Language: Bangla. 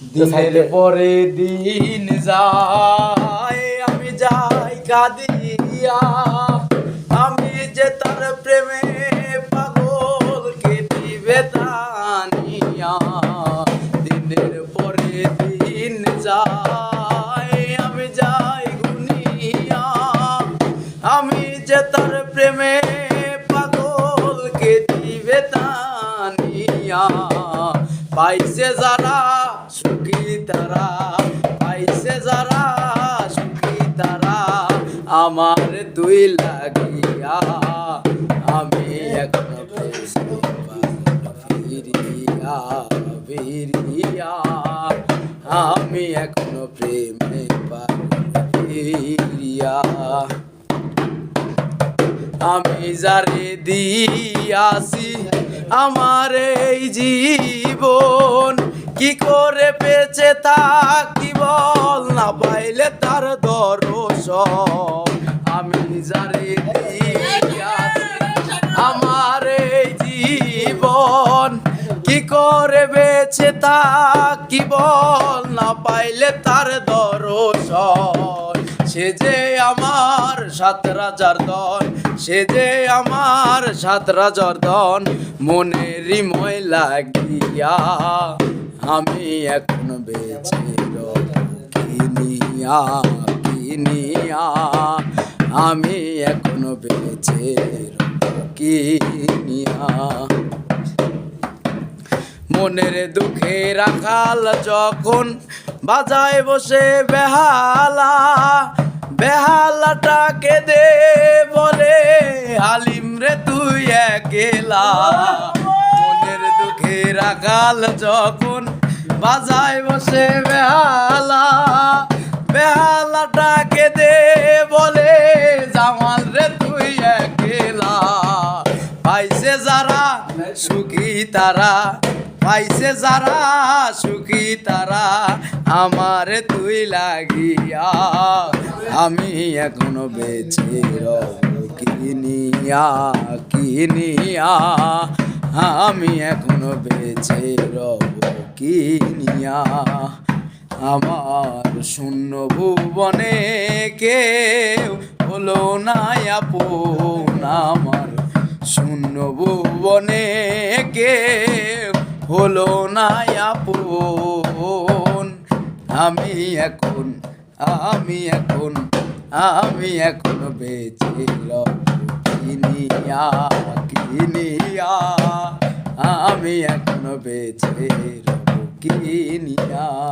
দিনের পরে দিন যায় আমি যাই কাঁদিয়া। আমি যে তার প্রেমে পাগল কেটিবে তানিয়া দিনের পরে দিন যায় আমি যাই গুনিয়া। আমি যে তার প্রেমে পাগল কেটিবে তানিয়া পাইছে যারা তারা, পাইছে যারা আমার দুই লাগিয়া আমি এখনও ফিরিয়া আমি এখনও প্রেমে ফিরিয়া। আমি যারে দিয়াছি, আমার এই জীবন কি করে পেয়েছে তা কি বল? না পাইলে তার দর্শন আমি দিয়াছি, আমার এই জীবন। কি করে বেছে তা কি বল? না পাইলে তার দর্শন সে যে আমার সাত রাজার দন সে যে আমার সাত রাজার দন মনেরই মই লাগিয়া আমি এখন বেঁচে কিনিয়া কিনিয়া আমি এখন বেঁচে কিনিয়া মনের দুঃখে রাখাল যখন বাজায় বসে বেহালা বেহালাটাকে দে বলে হালিম রে, তুই একেলা। মনের দুঃখে রাখাল যখন বাজায় বসে বেহালা বেহালাটাকে দে বলে, জামাল রে তুই একেলা। পাইছে যারা সুখী তারা, পাইছে যারা সুখী তারা, আমার তুই লাগিয়া, আমি এখনও বেঁচে রব, কিনিয়া কিনিয়া। আমি এখনও বেঁচে রব কিনিয়া আমার শূন্য ভুবনে কেউ হলো না আমার শূন্য ভুবনে কেউ হলো না আমি এখন আমি এখন আমি এখন বেঁচে রব কিনিয়া কিনিয়া আমি এখনও বেঁচে রব কিনিয়া